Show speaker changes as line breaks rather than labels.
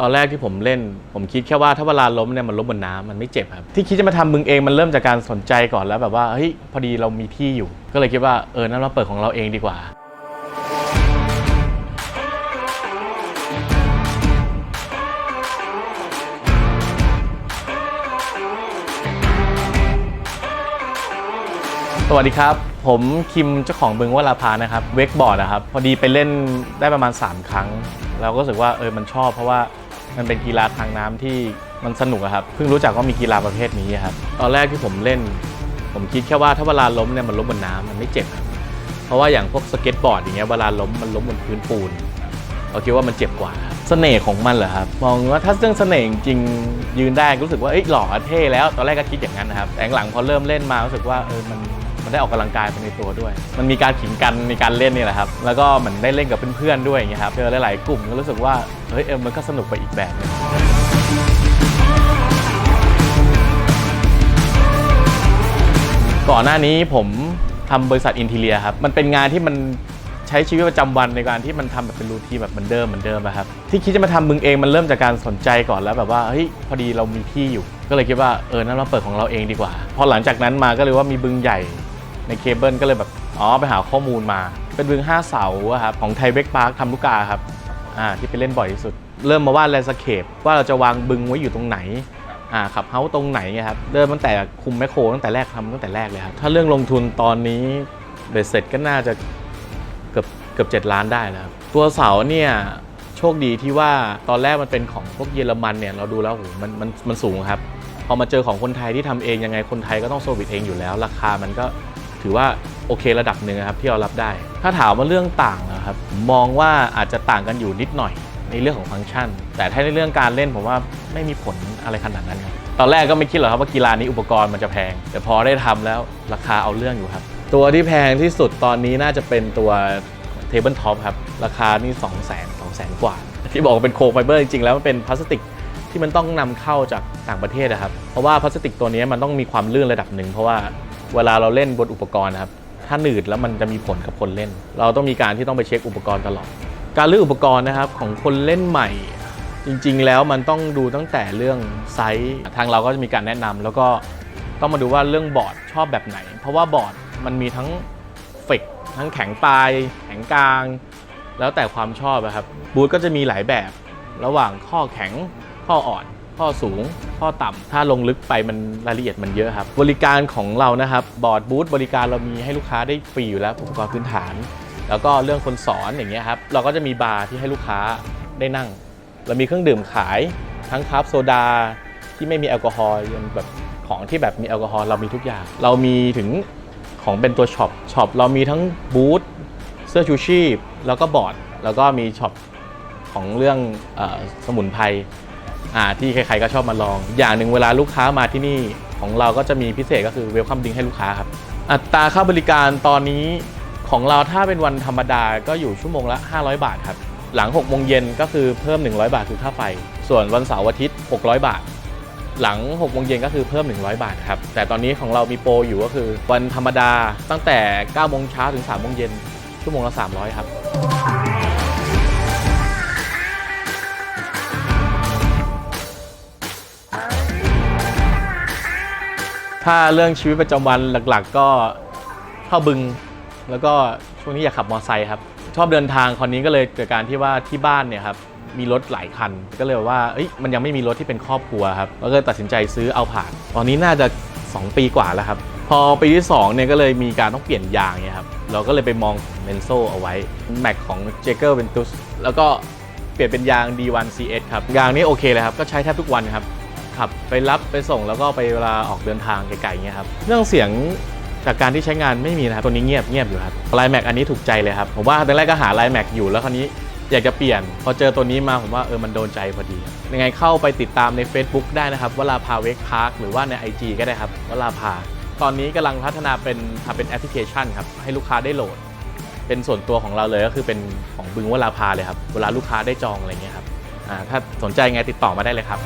ตอนแรกที่ผมเล่น ผมคิดแค่ว่าถ้าเวลาล้มเนี่ยมันล้มบนน้ำมันไม่เจ็บครับ ที่คิดจะมาทำมึงเองมันเริ่มจากการสนใจก่อนแล้วแบบว่าเฮ้ยพอดีเรามีที่อยู่ ก็เลยคิดว่าเออนั่นเราเปิดของเราเองดีกว่า สวัสดีครับ ผมคิมเจ้าของบึงวลาพานะครับเวกบอร์ดนะครับ พอดีไปเล่นได้ประมาณ 3 ครั้ง เราก็รู้สึกว่าเออมันชอบเพราะว่า มันเป็นกีฬาทางน้ำที่มันสนุกครับ เพิ่งรู้จักว่ามีกีฬาประเภทนี้ครับ ตอนแรกที่ผมเล่น ผมคิดแค่ว่าถ้าเวลาล้มเนี่ยมันล้มบนน้ำมันไม่เจ็บ เพราะว่าอย่างพวกสเก็ตบอร์ดอย่างเงี้ยเวลาล้มมันล้มบนพื้นปูนเราคิดว่ามันเจ็บกว่าเสน่ห์ของมันเหรอครับ มองว่าถ้าเรื่องเสน่ห์จริงยืนได้รู้สึกว่าเอ้ยหล่อเท่แล้ว ตอนแรกก็คิดอย่างนั้นนะครับ แต่หลังพอเริ่มเล่นมารู้สึกว่าเออมัน มันได้ออกกำลังกายไปในตัวด้วย มันมีการขิงกันในการเล่นนี่แหละครับ แล้วก็เหมือนได้เล่นกับเพื่อนๆด้วยอย่างเงี้ยครับเจอหลายๆกลุ่มก็รู้สึกว่าเฮ้ยเออมันก็สนุกไปอีกแบบนึงก่อนหน้านี้ผมทำบริษัทอินทีเลียครับ มันเป็นงานที่มันใช้ชีวิตประจำวันในการที่มันทำแบบเป็นรูทีแบบเหมือนเดิมเหมือนเดิมอะครับ ที่คิดจะมาทำมึงเองมันเริ่มจากการสนใจก่อนแล้วแบบว่าเฮ้ยพอดีเรามีที่อยู่ ก็เลยคิดว่าเออนั่นเราเปิดของเราเองดีกว่า พอหลังจากนั้นมาก็เลยว่ามีบึงใหญ่ ในเคเบิลก็เลยแบบอ๋อไปหาข้อมูลมา เป็นบึงห้าเสาครับของไทยเบกพาร์คทำลูกกาครับอ่าที่ไปเล่นบ่อยที่สุด เริ่มมาวาดแลนสเคปว่าเราจะวางบึงไว้อยู่ตรงไหนอ่าขับเฮาตรงไหนไงครับเริ่มตั้งแต่คุมแมคโครตั้งแต่แรกทำตั้งแต่แรกเลยครับถ้าเรื่องลงทุนตอนนี้เบ็ดเสร็จก็น่าจะเกือบเกือบเจ็ดล้านได้แล้วครับตัวเสาเนี่ยโชคดีที่ว่าตอนแรกมันเป็นของพวกเยอรมันเนี่ยเราดูแล้วโหมันมันมันสูงครับพอมาเจอของคนไทยที่ทำเองยังไงคนไทยก็ต้องโซวิตเองอยู่แล้ว ราคามันก็ ถือว่าโอเคระดับหนึ่งนะครับที่เรารับได้ ถ้าถามว่าเรื่องต่างนะครับมองว่าอาจจะต่างกันอยู่นิดหน่อยในเรื่องของฟังก์ชัน แต่ถ้าในเรื่องการเล่นผมว่าไม่มีผลอะไรขนาดนั้นครับตอนแรกก็ไม่คิดหรอกครับว่ากีฬานี้อุปกรณ์มันจะแพง แต่พอได้ทำแล้วราคาเอาเรื่องอยู่ครับ ตัวที่แพงที่สุดตอนนี้น่าจะเป็นตัวเทเบิลท็อปครับราคานี่ 2 0 0 0 0 0 2 0 0 กว่า ที่บอกว่าเป็นโคไฟเบอร์จริงๆแล้วมันเป็นพลาสติกที่มันต้องนำเข้าจากต่างประเทศนะครับ เพราะว่าพลาสติกตัวนี้มันต้องมีความลื่นระดับหนึ่งเพราะว่า เวลาเราเล่นบนอุปกรณ์นะครับ ถ้าหนืดแล้วมันจะมีผลกับคนเล่น เราต้องมีการที่ต้องไปเช็คอุปกรณ์ตลอด การเลือกอุปกรณ์นะครับของคนเล่นใหม่ จริงๆ แล้วมันต้องดูตั้งแต่เรื่องไซส์ ทางเราก็จะมีการแนะนำแล้วก็ต้องมาดูว่าเรื่องบอร์ดชอบแบบไหน เพราะว่าบอร์ดมันมีทั้งเฟกทั้งแข็งปลาย แข็งกลาง แล้วแต่ความชอบอะครับบูทก็จะมีหลายแบบระหว่างข้อแข็งข้ออ่อน ข้อสูงข้อต่ำถ้าลงลึกไปมันรายละเอียดมันเยอะครับ บริการของเรานะครับ บอร์ดบูธบริการเรามีให้ลูกค้าได้ฟรีอยู่แล้วอุปกรณ์พื้นฐาน แล้วก็เรื่องคนสอนอย่างเงี้ยครับ เราก็จะมีบาร์ที่ให้ลูกค้าได้นั่ง เรามีเครื่องดื่มขาย ทั้งคราฟโซดาที่ไม่มีแอลกอฮอล์ยันแบบของที่แบบมีแอลกอฮอล์เรามีทุกอย่าง เรามีถึงของเป็นตัวช็อป ช็อปเรามีทั้งบูธเสื้อชูชีพ แล้วก็บอร์ด แล้วก็มีช็อปของเรื่องอสมุนไพร ที่ใครๆก็ชอบมาลอง อย่างหนึ่งเวลาลูกค้ามาที่นี่ของเราก็จะมีพิเศษก็คือเวลคัมดิงให้ลูกค้าครับ อัตราค่าบริการตอนนี้ของเราถ้าเป็นวันธรรมดาก็อยู่ชั่วโมงละ 500 บาทครับ หลัง6โมงเย็นก็คือเพิ่ม 100 บาทคือค่าไฟ ส่วนวันเสาร์อาทิตย์ 600 บาท หลัง6โมงเย็นก็คือเพิ่ม 100 บาทครับ แต่ตอนนี้ของเรามีโปรอยู่ก็คือ วันธรรมดาตั้งแต่9โมงเช้าถึง3โมงเย็นชั่วโมงละ 300 ครับ ถ้าเรื่องชีวิตประจำวันหลักๆ ก็เข้าบึง แล้วก็ช่วงนี้อยากขับมอเตอร์ไซค์ครับ ชอบเดินทางคราวนี้ก็เลยเกิดการที่ว่าที่บ้านเนี่ยครับมีรถหลายคัน ก็เลยว่าเอ้ยมันยังไม่มีรถที่เป็นครอบครัวครับก็เลยตัดสินใจซื้อเอาผ่าน ตอนนี้น่าจะ 2 ปีกว่าแล้วครับ พอปีที่2เนี่ยก็เลยมีการต้องเปลี่ยนยางเนี่ยครับเราก็เลยไปมองเมนโซเอาไว้แม็กของ j a g e r Ventus แล้วก็เปลี่ยนเป็นยาง D1 CS ครับยางนี้โอเคเลยครับก็ใช้แทบทุกวันครับ ขับไปรับไปส่งแล้วก็ไปเวลาออกเดินทางไกลๆเงี้ยครับเรื่องเสียงจากการที่ใช้งานไม่มีนะครับตัวนี้เงียบเงียบอยู่ครับไลแม็กอันนี้ถูกใจเลยครับผมว่าตอนแรกก็หาไลแม็กอยู่แล้วคราวนี้อยากจะเปลี่ยน พอเจอตัวนี้มาผมว่าเออมันโดนใจพอดี ยังไงเข้าไปติดตามใน Facebook ได้นะครับวลาพาเวกพาร์คหรือว่าใน IG ก็ได้ครับวลาพา ตอนนี้กำลังพัฒนาเป็นทำเป็นแอปพลิเคชันครับให้ลูกค้าได้โหลด เป็นส่วนตัวของเราเลยก็คือเป็นของบึงวลาพาเลยครับเวลาลูกค้าได้จองอะไรเงี้ยครับถ้าสนใจไงติดต่อมาได้เลยครับ